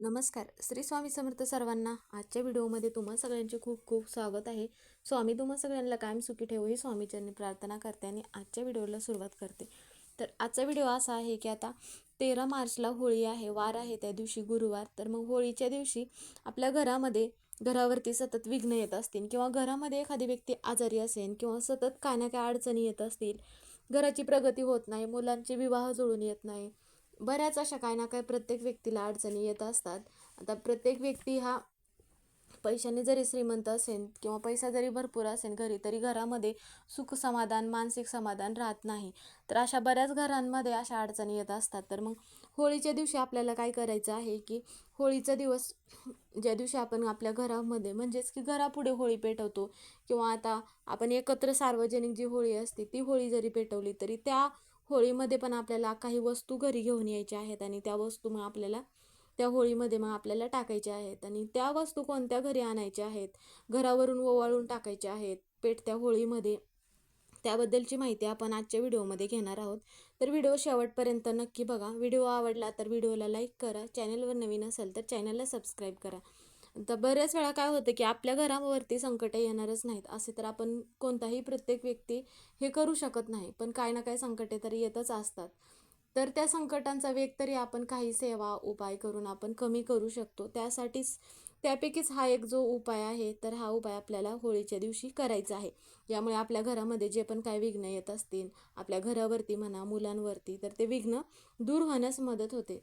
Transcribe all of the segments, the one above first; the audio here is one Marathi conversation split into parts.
नमस्कार. श्री स्वामी समर्थ सर्वांना आजच्या व्हिडिओमध्ये तुम्हा सगळ्यांचे खूप खूप स्वागत आहे. स्वामी तुम्हा सगळ्यांना कायम सुखी ठेवू ही स्वामीचरणी प्रार्थना करते आणि आजच्या व्हिडिओला सुरुवात करते. तर आजचा व्हिडिओ असा आहे की आता तेरा मार्चला होळी आहे वार आहे त्या दिवशी गुरुवार. तर मग होळीच्या दिवशी आपल्या घरामध्ये घरावरती सतत विघ्न येत असतील किंवा घरामध्ये एखादी व्यक्ती आजारी असेल किंवा सतत काय ना काय अडचणी येत असतील घराची प्रगती होत नाही मुलांचे विवाह जुळून येत नाही बऱ्याच अशा काय ना काय प्रत्येक व्यक्तीला अडचणी येत असतात. आता प्रत्येक व्यक्ती हा पैशाने जरी श्रीमंत असेल किंवा पैसा जरी भरपूर असेल घरी तरी घरामध्ये सुख समाधान मानसिक समाधान राहत नाही. तर अशा बऱ्याच घरांमध्ये अशा अडचणी येत असतात. तर मग होळीच्या दिवशी आपल्याला काय करायचं आहे की होळीचा दिवस ज्या दिवशी आपण आपल्या घरामध्ये म्हणजेच की घरापुढे होळी पेटवतो किंवा आता आपण एकत्र सार्वजनिक जी होळी असते ती होळी जरी पेटवली तरी त्या होळीमध्ये पण आपल्याला काही वस्तू घरी घेऊन यायच्या आहेत आणि त्या वस्तू मग आपल्याला त्या होळीमध्ये मग आपल्याला टाकायच्या आहेत आणि त्या वस्तू कोणत्या घरी आणायच्या आहेत घरावरून ओवाळून टाकायच्या आहेत पेटत्या होळीमध्ये. त्याबद्दलची माहिती आपण आजच्या व्हिडिओमध्ये घेणार आहोत. तर व्हिडिओ शेवटपर्यंत नक्की बघा. व्हिडिओ आवडला तर व्हिडिओला लाईक करा. चॅनलवर नवीन असेल तर चॅनलला सबस्क्राईब करा. तर बऱ्याच वेळा काय होतं की आपल्या घरावरती संकट येणारच नाहीत. असे तर आपण कोणताही प्रत्येक व्यक्ती हे करू शकत नाही पण काय ना काय संकटे तर येतच असतात. तर त्या संकटांचा वेग तरी आपण काही सेवा उपाय करून आपण कमी करू शकतो. त्यासाठीच त्यापैकीच हा एक जो उपाय आहे तर हा उपाय आपल्याला होळीच्या दिवशी करायचा आहे. यामुळे आपल्या घरामध्ये जे पण काय विघ्न येत असतील आपल्या घरावरती म्हणा मुलांवरती तर ते विघ्न दूर होण्यास मदत होते.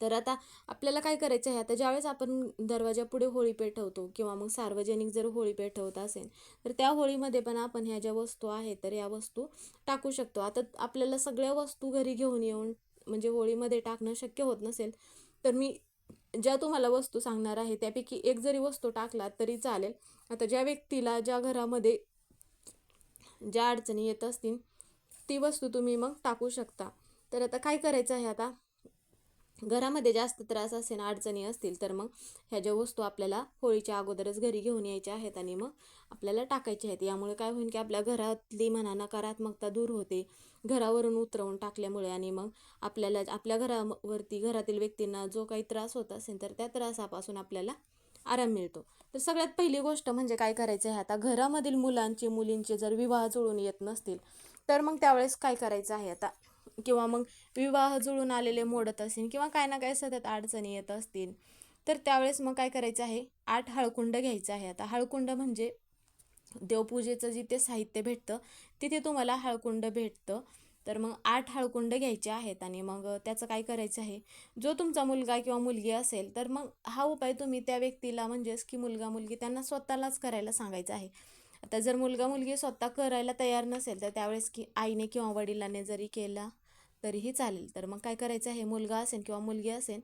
तर आता आपल्याला काय करायचं आहे? आता ज्यावेळेस आपण दरवाजापुढे होळी पेटवतो किंवा मग सार्वजनिक जर होळी पेटवत असेल तर त्या होळीमध्ये पण आपण ह्या ज्या वस्तू आहेत तर या वस्तू टाकू शकतो. आता आपल्याला सगळ्या वस्तू घरी घेऊन येऊन म्हणजे होळीमध्ये टाकणं शक्य होत नसेल तर मी ज्या तुम्हाला वस्तू सांगणार आहे त्यापैकी एक जरी वस्तू टाकला तरी चालेल. आता ज्या व्यक्तीला ज्या घरामध्ये ज्या अडचणी येत असतील ती वस्तू तुम्ही मग टाकू शकता. तर आता काय करायचं आहे आता? घरामध्ये जास्त त्रास असेल अडचणी असतील तर मग ह्या ज्या वस्तू आपल्याला होळीच्या अगोदरच घरी घेऊन यायच्या आहेत आणि मग आपल्याला टाकायच्या आहेत. यामुळे काय होईल की आपल्या घरातली म्हणा नकारात्मकता दूर होते. घरावरून उतरवून टाकल्यामुळे आणि मग आपल्याला आपल्या घरावरती घरातील व्यक्तींना जो काही त्रास होत असेल तर त्या त्रासापासून आपल्याला आराम मिळतो. तर सगळ्यात पहिली गोष्ट म्हणजे काय करायचं आहे? आता घरामधील मुलांचे मुलींचे जर विवाह जुळून येत नसतील तर मग त्यावेळेस काय करायचं आहे? आता किंवा मग विवाह जुळून आलेले मोडत असतील किंवा काय ना काय सतत अडचणी येत असतील तर त्यावेळेस मग काय करायचं आहे? आठ हळकुंड घ्यायचं आहे. आता हळकुंड म्हणजे देवपूजेचं जिथे साहित्य भेटतं तिथे तुम्हाला हळकुंड भेटतं. तर मग आठ हळकुंड घ्यायचे आहेत आणि मग त्याचं काय करायचं आहे? जो तुमचा मुलगा किंवा मुलगी असेल तर मग हा उपाय तुम्ही त्या व्यक्तीला म्हणजेच की मुलगा मुलगी त्यांना स्वतःलाच करायला सांगायचं आहे. आता जर मुलगा मुलगी स्वतः करायला तयार नसेल तर त्यावेळेस की आईने किंवा वडिलांनी जरी केला तरीही चालेल. तर मग काय करायचं आहे मुलगा असेल किंवा मुलगी असेल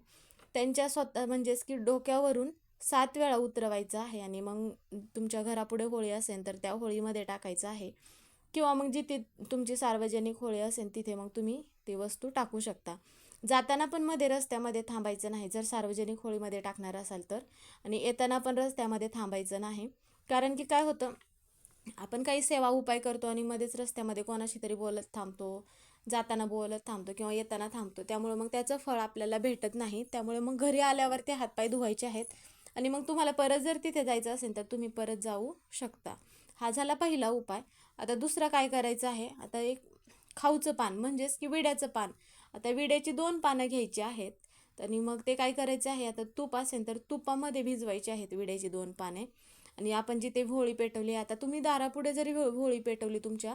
त्यांच्या स्वतः म्हणजेच की डोक्यावरून सात वेळा उतरवायचं आहे आणि मग तुमच्या घरापुढे होळी असेल तर त्या होळीमध्ये टाकायचं आहे. किंवा मग जिथे तुमची सार्वजनिक होळी असेल तिथे मग तुम्ही ती वस्तू टाकू शकता. जाताना पण मध्ये रस्त्यामध्ये थांबायचं नाही. जर सार्वजनिक होळीमध्ये टाकणार असाल तर. आणि येताना पण रस्त्यामध्ये थांबायचं नाही. कारण की काय होतं आपण काही सेवा उपाय करतो आणि मध्येच रस्त्यामध्ये कोणाशी तरी बोलत थांबतो. जाताना बोलत थांबतो किंवा येताना थांबतो. त्यामुळे मग त्याचं फळ आपल्याला भेटत नाही. त्यामुळे मग घरी आल्यावर ते हातपाय धुवायचे आहेत. आणि मग तुम्हाला परत जर तिथे जायचं असेल तर तुम्ही परत जाऊ शकता. हा झाला पहिला उपाय. आता दुसरा काय करायचं आहे? आता एक खाऊचं पान म्हणजेच की विड्याचं पान. आता विड्याची दोन पानं घ्यायची आहेत. आणि मग ते काय करायचं आहे? आता तूप असेल तर तुपामध्ये भिजवायचे आहेत विड्याची दोन पाने. आणि आपण जिथे होळी पेटवली आता तुम्ही दारापुढे जरी होळी पेटवली तुमच्या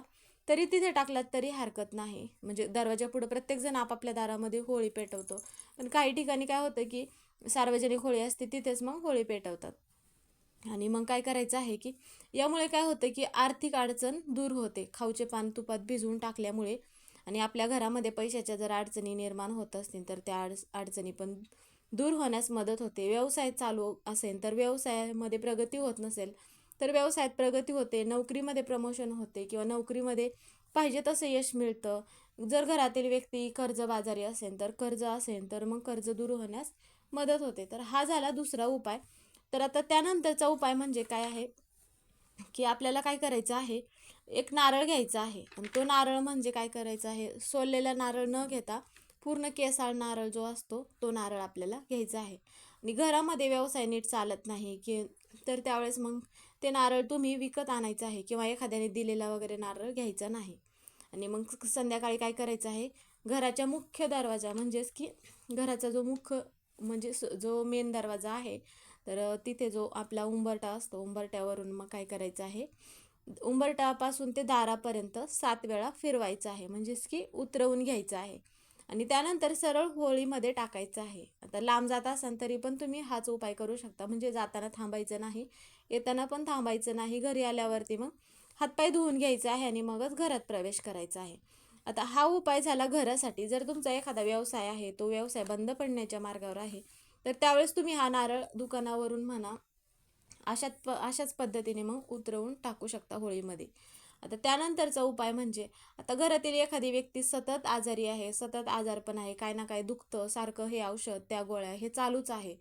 तरी तिथे टाकलात तरी हरकत नाही. म्हणजे दरवाजापुढं प्रत्येकजण आपापल्या दारामध्ये होळी पेटवतो. पण काही ठिकाणी काय होतं की सार्वजनिक होळी असते तिथेच मग होळी पेटवतात. आणि मग काय करायचं आहे की यामुळे काय होतं की आर्थिक अडचण दूर होते. खाऊचे पान तुपात भिजवून टाकल्यामुळे आणि आपल्या घरामध्ये पैशाच्या जर अडचणी निर्माण होत असतील तर त्या अड अडचणी पण दूर होण्यास मदत होते. व्यवसाय चालू असेल तर व्यवसायामध्ये प्रगती होत नसेल तर व्यवसायात प्रगती होते नोकरीमध्ये प्रमोशन होते किंवा नोकरीमध्ये पाहिजे तसं यश मिळतं. जर घरातील व्यक्ती कर्जबाजारी असेल तर कर्ज असेल तर मग कर्ज दूर होण्यास मदत होते. तर हा झाला दुसरा उपाय. तर आता त्यानंतरचा उपाय म्हणजे काय आहे? की आपल्याला काय करायचं आहे? एक नारळ घ्यायचा आहे. आणि तो नारळ म्हणजे काय करायचा आहे? सोललेला नारळ न घेता पूर्ण केसाळ नारळ जो असतो तो नारळ आपल्याला घ्यायचा आहे. आणि घरामध्ये व्यवसाय नीट चालत नाही की तर त्यावेळेस मग ते नारळ तुम्ही विकत आणायचं आहे किंवा एखाद्याने दिलेला वगैरे नारळ घ्यायचा नाही. आणि मग संध्याकाळी काय करायचं आहे? घराच्या मुख्य दरवाजा म्हणजेच की घराचा जो मुख्य म्हणजे स- जो मेन दरवाजा आहे तर तिथे जो आपला उंबरटा असतो उंबरट्यावरून मग काय करायचं आहे? उंबरटापासून ते दारापर्यंत सात वेळा फिरवायचं आहे. म्हणजेच की उतरवून घ्यायचं आहे. आणि त्यानंतर सरळ होळीमध्ये टाकायचं आहे. आता लांब जात असाल तरी पण तुम्ही हाच उपाय करू शकता. म्हणजे जाताना थांबायचं नाही येताना पण थांबायचं नाही घरी आल्यावरती मग हातपाय धुवून घ्यायचं आहे आणि मगच घरात प्रवेश करायचा आहे. आता हा उपाय झाला घरासाठी. जर तुमचा एखादा व्यवसाय आहे तो व्यवसाय बंद पडण्याच्या मार्गावर आहे तर त्यावेळेस तुम्ही हा नारळ दुकानावरून म्हणा अशाच प अशाच पद्धतीने मग उतरवून टाकू शकता होळीमध्ये. आता त्यानंतरचा उपाय म्हणजे आता घरातील एखादी व्यक्ती सतत आजारी आहे सतत आजारपण आहे काय ना काय दुखतं सारखं हे औषध त्या गोळ्या हे चालूच आहे.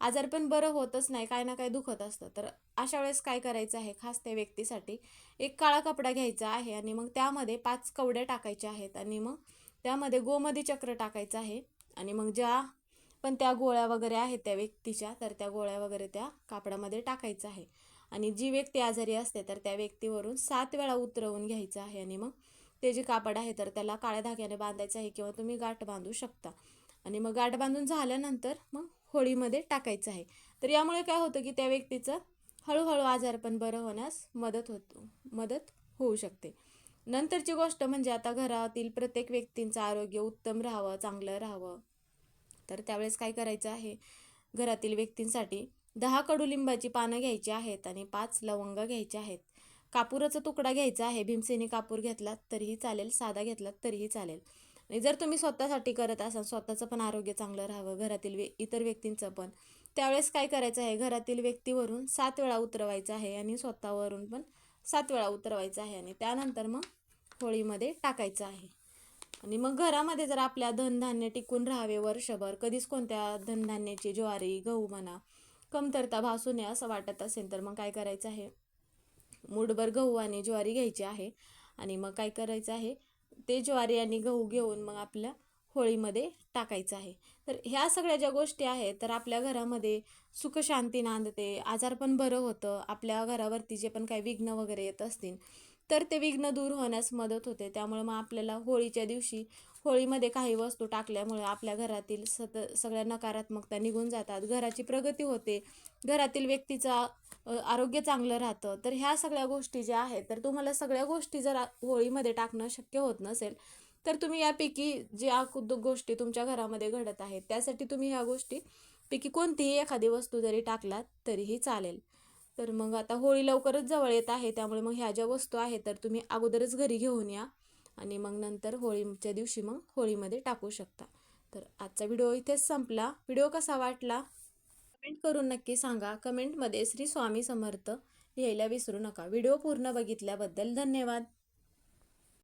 आजारपण बरं होतच नाही काय ना काय दुखत असतं. तर अशा वेळेस काय करायचं आहे खास त्या व्यक्तीसाठी? एक काळा कपडा घ्यायचा आहे आणि मग त्यामध्ये पाच कवड्या टाकायच्या आहेत आणि मग त्यामध्ये गोमधी चक्र टाकायचं आहे आणि मग ज्या पण त्या गोळ्या वगैरे आहेत त्या व्यक्तीच्या तर त्या गोळ्या वगैरे त्या कापडामध्ये टाकायचं आहे. आणि जी व्यक्ती आजारी असते तर त्या व्यक्तीवरून सात वेळा उतरवून घ्यायचं आहे आणि मग ते जे कापड आहे तर त्याला काळ्या धाग्याने बांधायचं आहे किंवा तुम्ही गाठ बांधू शकता. आणि मग गाठ बांधून झाल्यानंतर मग होळीमध्ये टाकायचं आहे. तर यामुळे काय होतं की त्या व्यक्तीचं हळूहळू आजारपण बरं होण्यास मदत होतो मदत होऊ शकते. नंतरची गोष्ट म्हणजे आता घरातील प्रत्येक व्यक्तींचं आरोग्य उत्तम राहावं चांगलं राहावं. तर त्यावेळेस काय करायचं आहे? घरातील व्यक्तींसाठी दहा कडुलिंबाची पानं घ्यायची आहेत आणि पाच लवंग घ्यायचे आहेत. कापूराचा तुकडा घ्यायचा आहे. भीमसेनी कापूर घेतलात तरीही चालेल. साधा घेतलात तरीही चालेल. आणि जर तुम्ही स्वतःसाठी करत असाल स्वतःचं पण आरोग्य चांगलं राहावं घरातील वे इतर व्यक्तींचं पण. त्यावेळेस काय करायचं आहे? घरातील व्यक्तीवरून सात वेळा उतरवायचं आहे आणि स्वतःवरून पण सात वेळा उतरवायचं आहे आणि त्यानंतर मग होळीमध्ये टाकायचं आहे. आणि मग घरामध्ये जर आपल्या धनधान्य टिकून राहावे वर्षभर कधीच कोणत्या धनधान्याची ज्वारी गहू म्हणा कमतरता भासू नये असं वाटत असेल तर मग काय करायचं आहे? मूठभर गहू आणि ज्वारी घ्यायची आहे आणि मग काय करायचं आहे? ते ज्वारी आणि गहू घेऊन मग आपल्या होळीमध्ये टाकायचं आहे. तर ह्या सगळ्या ज्या गोष्टी आहेत तर आपल्या घरामध्ये सुखशांती नांदते आजार पण बरं होतं आपल्या घरावरती जे पण काही विघ्न वगैरे येत असतील तर ते विघ्न दूर होण्यास मदत होते. त्यामुळे मग आपल्याला होळीच्या दिवशी होळीमध्ये काही वस्तू टाकल्यामुळे आपल्या घरातील सत सगळ्या नकारात्मकता निघून जातात. घराची प्रगती होते. घरातील व्यक्तीचा आरोग्य चांगलं राहतं. तर ह्या सगळ्या गोष्टी ज्या आहेत तर तुम्हाला सगळ्या गोष्टी जर होळीमध्ये टाकणं शक्य होत नसेल तर तुम्ही यापैकी ज्या गोष्टी तुमच्या घरामध्ये घडत आहेत त्यासाठी तुम्ही ह्या गोष्टी पैकी कोणतीही एखादी वस्तू जरी टाकलात तरीही चालेल. तर मग आता होळी लवकरच जवळ येत आहे त्यामुळे मग ह्या ज्या वस्तू आहेत तर तुम्ही अगोदरच घरी घेऊन या. आणि मग नंतर होळीच्या दिवशी मग होळीमध्ये टाकू शकता. तर आजचा व्हिडिओ इथेच संपला. व्हिडिओ कसा वाटला? कमेंट करून नक्की सांगा. कमेंटमध्ये श्री स्वामी समर्थ लिहायला विसरू नका. व्हिडिओ पूर्ण बघितल्याबद्दल धन्यवाद.